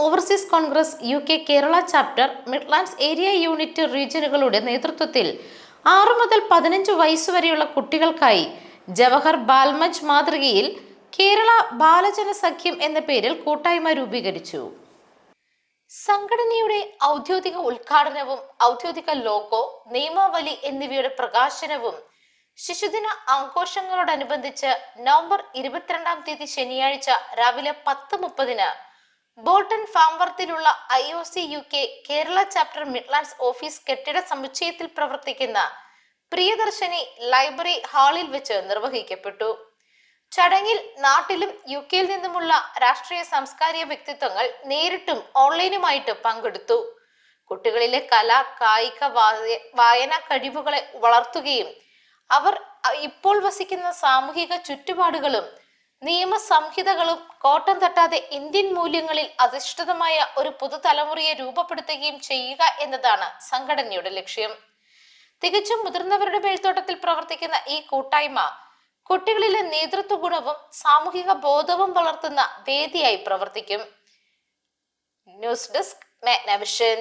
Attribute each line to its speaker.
Speaker 1: Overseas Congress U K Kerala chapter Midlands area unit റീജിയനുകളുടെ നേതൃത്വത്തിൽ ആറു മുതൽ പതിനഞ്ച് വയസ്സുവരെയുള്ള കുട്ടികൾക്കായി ജവഹർ ബാൽമജ് മാതൃകയിൽ കേരള ബാലജന സഖ്യം എന്ന പേരിൽ കൂട്ടായ്മ രൂപീകരിച്ചു. സംഘടനയുടെ ഔദ്യോഗിക ഉദ്ഘാടനവും ഔദ്യോഗിക ലോഗോ നിയമാവലി എന്നിവയുടെ പ്രകാശനവും ശിശുദിന ആഘോഷങ്ങളോടനുബന്ധിച്ച് നവംബർ ഇരുപത്തിരണ്ടാം തീയതി ശനിയാഴ്ച രാവിലെ പത്ത് മുപ്പതിന് Bolton ഫാംവർത്തിലുള്ള I O C U K Kerala chapter Midlands office കെട്ടിട സമുച്ചയത്തിൽ പ്രവർത്തിക്കുന്ന പ്രിയദർശനി ലൈബ്രറി ഹാളിൽ വെച്ച് നിർവഹിക്കപ്പെട്ടു. ചടങ്ങിൽ നാട്ടിലും യു കെയിൽ നിന്നുമുള്ള രാഷ്ട്രീയ സാംസ്കാരിക വ്യക്തിത്വങ്ങൾ നേരിട്ടും ഓൺലൈനുമായിട്ട് പങ്കെടുത്തു. കുട്ടികളിലെ കല കായിക വായ- വായനാ കഴിവുകളെ വളർത്തുകയും അവർ ഇപ്പോൾ വസിക്കുന്ന സാമൂഹിക ചുറ്റുപാടുകളും നിയമസംഹിതകളും കോട്ടം തട്ടാതെ ഇന്ത്യൻ മൂല്യങ്ങളിൽ അധിഷ്ഠിതമായ ഒരു പുതുതലമുറയെ രൂപപ്പെടുത്തുകയും ചെയ്യുക എന്നതാണ് സംഘടനയുടെ ലക്ഷ്യം. തികച്ചും മുതിർന്നവരുടെ മേൽത്തോട്ടത്തിൽ പ്രവർത്തിക്കുന്ന ഈ കൂട്ടായ്മ കുട്ടികളിലെ നേതൃത്വ ഗുണവും സാമൂഹിക ബോധവും വളർത്തുന്ന വേദിയായി പ്രവർത്തിക്കും. News desk Magnavision